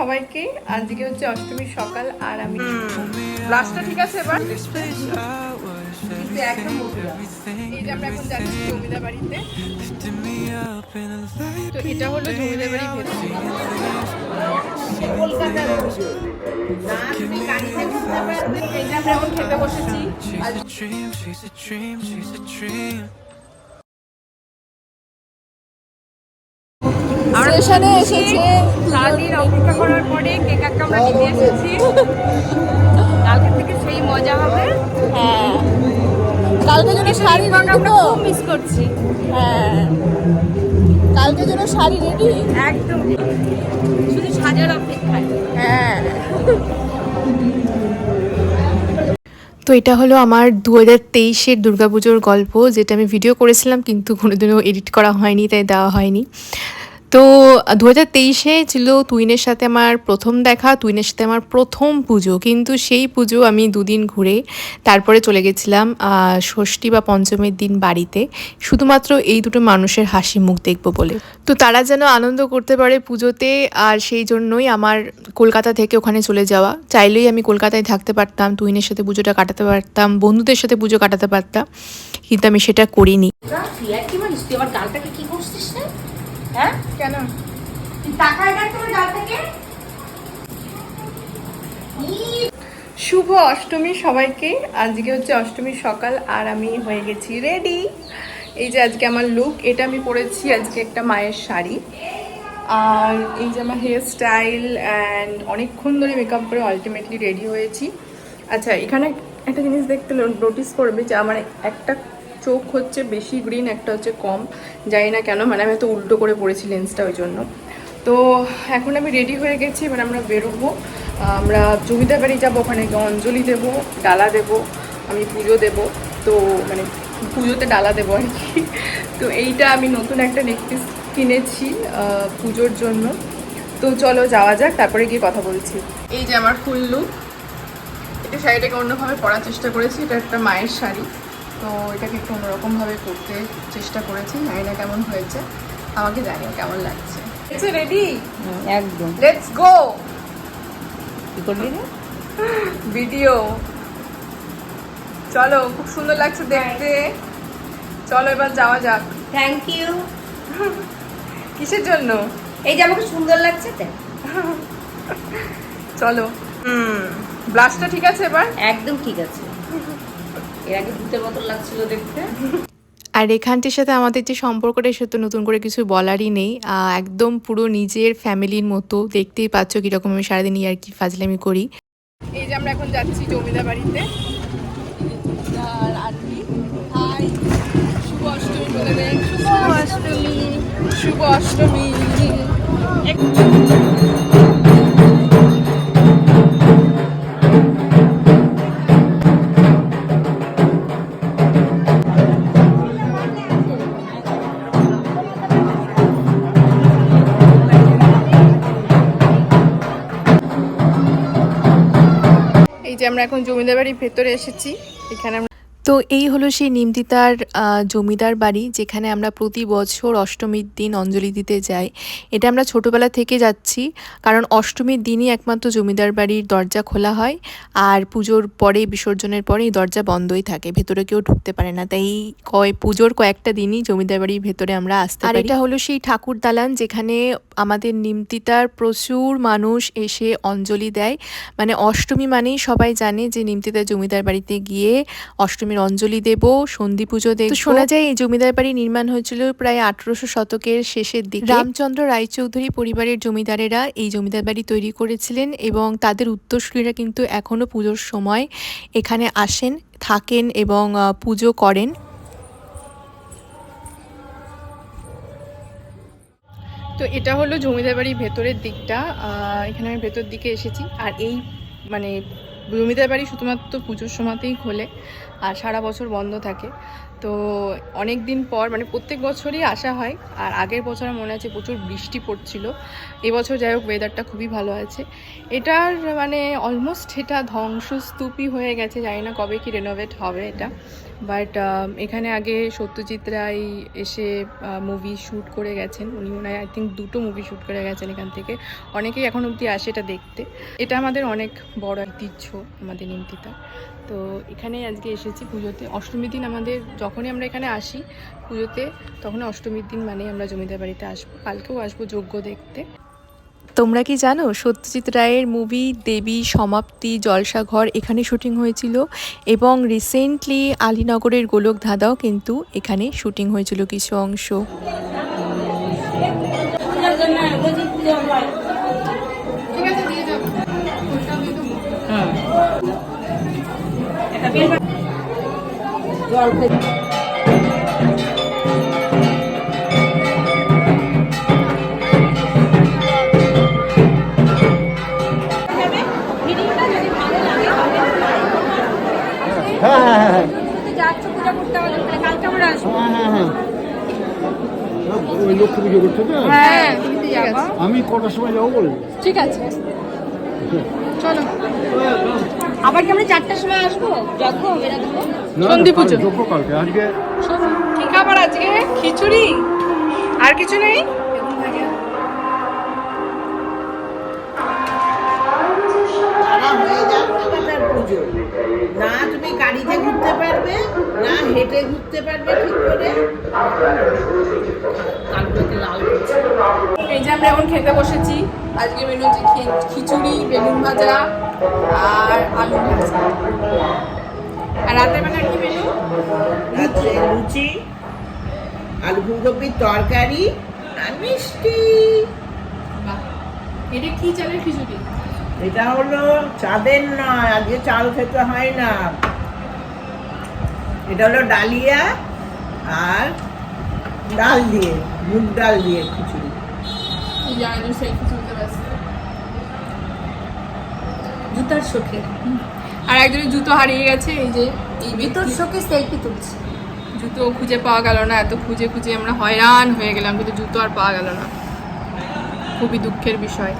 সবাইকে। আজকে হচ্ছে অষ্টমীর সকাল আর আমি লাস্টটা ঠিক আছে এবার। এটা হলো জমিদার ভেতরে। কলকাতার খেতে বসেছি। স্টেশনে এসেছে। সারাদিন অপেক্ষা করার পরে কেক একটা আমরা নিতে এসেছি। কালকে থেকে সেই মজা হবে। হ্যাঁ। কালকে জন্য শাড়ি রেডি তো। মিস করছি। হ্যাঁ। কালকে জন্য শাড়ি রেডি। একদম। শুধু সাজার অপেক্ষায়। হ্যাঁ। তো এটা হলো আমার দু হাজার তেইশের দুর্গাপুজোর গল্প যেটা আমি ভিডিও করেছিলাম কিন্তু কোনোদিনও এডিট করা হয়নি তাই দেওয়া হয়নি। তো দু হাজার তেইশে ছিল তুইনের সাথে আমার প্রথম দেখা, তুইনের সাথে আমার প্রথম পুজো। কিন্তু সেই পুজো আমি দুদিন ঘুরে তারপরে চলে গেছিলাম ষষ্ঠী বা পঞ্চমীর দিন বাড়িতে। শুধুমাত্র এই দুটো মানুষের হাসি মুখ দেখব বলে। তো তারা যেন আনন্দ করতে পারে পুজোতে, আর সেই জন্যই আমার কলকাতা থেকে ওখানে চলে যাওয়া। চাইলেই আমি কলকাতায় থাকতে পারতাম, তুইনের সাথে পুজোটা কাটাতে পারতাম, বন্ধুদের সাথে পুজো কাটাতে পারতাম, কিন্তু আমি সেটা করিনি। হ্যাঁ? কেন? তাকায় দেখ তোমার গালটাকে শুভ অষ্টমী সবাইকে। আজকে হচ্ছে অষ্টমীর সকাল আর আমি হয়ে গেছি রেডি এই যে আজকে আমার লুক এটা আমি পরেছি আজকে একটা মায়ের শাড়ি। আর এই যে আমার হেয়ার স্টাইল অ্যান্ড অনেকক্ষণ ধরে মেকআপ করে আলটিমেটলি রেডি হয়েছি। আচ্ছা এখানে একটা জিনিস দেখতে নোটিস করবে যে আমার একটা চোখ হচ্ছে বেশি গ্রিন একটা হচ্ছে কম। জানি না কেন মানে আমি তো উল্টো করে পড়েছি লেন্সটা ওই জন্য। তো এখন আমি রেডি হয়ে গেছি, এবার আমরা বেরোবো। আমরা জমিদার বাড়ি যাব, ওখানে অঞ্জলি দেবো, ডালা দেবো, আমি পুজো দেব। তো মানে পুজোতে ডালা দেবো আর কি। তো এইটা আমি নতুন একটা নেকপিস কিনেছি পুজোর জন্য। তো চলো যাওয়া যাক, তারপরে গিয়ে কথা বলছি। এই যে আমার ফুল লুক এটা শাড়িটাকে অন্যভাবে পরার চেষ্টা করেছি, এটা একটা মায়ের শাড়ি। তো এটাকে একটু অন্যরকমভাবে করতে চেষ্টা করেছি। জানি না কেমন হয়েছে। আমাকে জানিও কেমন লাগছে। রেডি একদম। লেটস গো কি ভিডিও চলো খুব সুন্দর লাগছে দেখতে। চলো এবার যাওয়া যাক। থ্যাংক ইউ কিসের জন্য? এই যে আমাকে সুন্দর লাগছে তো। চলো। হুম ব্লাশটা ঠিক আছে এবার? একদম ঠিক আছে। এর আগে ভূতের মতন লাগছিল দেখতে। আর এখানটির সাথে আমাদের যে সম্পর্কটা সে তো নতুন করে কিছু বলারই নেই। একদম পুরো নিজের ফ্যামিলির মতো। দেখতেই পাচ্ছ কীরকম আমি সারাদিন আর কি ফাজলামি করি। এই যে আমরা এখন যাচ্ছি জমিদার বাড়িতে। আর আন্টি। হাই শুভ অষ্টমী বলে দেন। শুভ অষ্টমী। শুভ অষ্টমী। যে আমরা এখন জমিদার বাড়ির ভেতরে এসেছি এখানে তো এই হলো সেই নিমতিতার জমিদার বাড়ি যেখানে আমরা প্রতি বছর অষ্টমীর দিন অঞ্জলি দিতে যাই। এটা আমরা ছোটোবেলা থেকে যাচ্ছি কারণ অষ্টমীর দিনই একমাত্র জমিদার বাড়ির দরজা খোলা হয় আর পুজোর পরে বিসর্জনের পরে এই দরজা বন্ধই থাকে ভেতরে কেউ ঢুকতে পারে না। তাই কয় পুজোর কয়েকটা দিনই জমিদার বাড়ির ভেতরে আমরা আসতে আর এটা হলো সেই ঠাকুর দালান যেখানে আমাদের নিমতিতার প্রচুর মানুষ এসে অঞ্জলি দেয়। মানে অষ্টমী মানেই সবাই জানে যে নিমতিতার জমিদার বাড়িতে গিয়ে অষ্টমীর অঞ্জলি দেব সন্ধি পুজো দেব শোনা যায় এই জমিদার বাড়ি নির্মাণ হয়েছিল প্রায় আঠারোশো শতকের শেষের দিকে। রামচন্দ্র রায়চৌধুরী পরিবারের জমিদারেরা এই জমিদার বাড়ি তৈরি করেছিলেন এবং তাদের উত্তরসূরিরা কিন্তু এখনও পুজোর সময় এখানে আসেন থাকেন এবং পুজো করেন। তো এটা হলো জমিদার বাড়ির ভেতরের দিকটা আহ, এখানে আমি ভেতর দিকে এসেছি। আর এই মানে জমিদার বাড়ি শুধুমাত্র পুজোর সময়তেই খোলে। আর সারা বছর বন্ধ থাকে। তো অনেক দিন পর মানে প্রত্যেক বছরই আসা হয়। আর আগের বছর মনে আছে প্রচুর বৃষ্টি পড়ছিল। এবছর যাই হোক ওয়েদারটা খুবই ভালো আছে। এটার মানে অলমোস্ট এটা ধ্বংসস্তূপই হয়ে গেছে। জানি না কবে কি রেনোভেট হবে এটা। বাট এখানে আগে সত্যজিৎ রায় এসে মুভি শ্যুট করে গেছেন। উনি হয় আই থিঙ্ক দুটো মুভি শ্যুট করে গেছেন এখান থেকে। অনেকেই এখন অবধি আসে এটা দেখতে। এটা আমাদের অনেক বড় ঐতিহ্য, আমাদের নিমতিতা তো এখানে আজকে এসেছি পুজোতে। অষ্টমীর দিন আমাদের যখনই আমরা এখানে আসি পুজোতে তখন অষ্টমীর দিন মানে আমরা জমিদার বাড়িতে আসব। কালকেও আসব যজ্ঞ দেখতে। তোমরা কি জানো সত্যজিৎ রায়ের মুভি দেবী সমাপ্তি জলসাঘর এখানে শুটিং হয়েছিল এবং রিসেন্টলি আলীনগরের গোলক ধাঁধাও কিন্তু এখানে শুটিং হয়েছিল কিছু অংশ। ঠিক আছে দিয়ে হ্যাঁ আমি কটার সময় যাব বলব ঠিক আছে চলো আবার কি আমরা চারটার সময় আসব? যজ্ঞ এরকম না, সন্ধি পুজো। কালকে আজকে কি খাবার আজকে? খিচুড়ি? আর কিছু নেই? হয়ে না তুমি গাড়িতে ঘুরতে পারবে না হেঁটে ঘুরতে পারবে ঠিক করে। এই যে আমরা এখন খেতে বসেছি। আজকে মেনু হচ্ছে খি- খিচুড়ি বেগুন ভাজা আর আলু ভাজা। আর রাতের বেলা কি মেনু রাত্রে লুচি আলু ফুলকপির তরকারি আর মিষ্টি। এটা কি চালের খিচুড়ি? এটা হলো চাঁদের নয় আজকে চাল খেতে হয় না। এটা হলো ডালিয়া আর ডাল দিয়ে মুগ ডাল দিয়ে খিচুড়ি। জুতার শোকে। আর একজনের জুতো হারিয়ে গেছে এই যে এই জুতোর শোকে সেলফি তুলছে। জুতো খুঁজে পাওয়া গেল না এত খুঁজে খুঁজে আমরা হয়রান হয়ে গেলাম কিন্তু জুতো আর পাওয়া গেল না। খুবই দুঃখের বিষয়।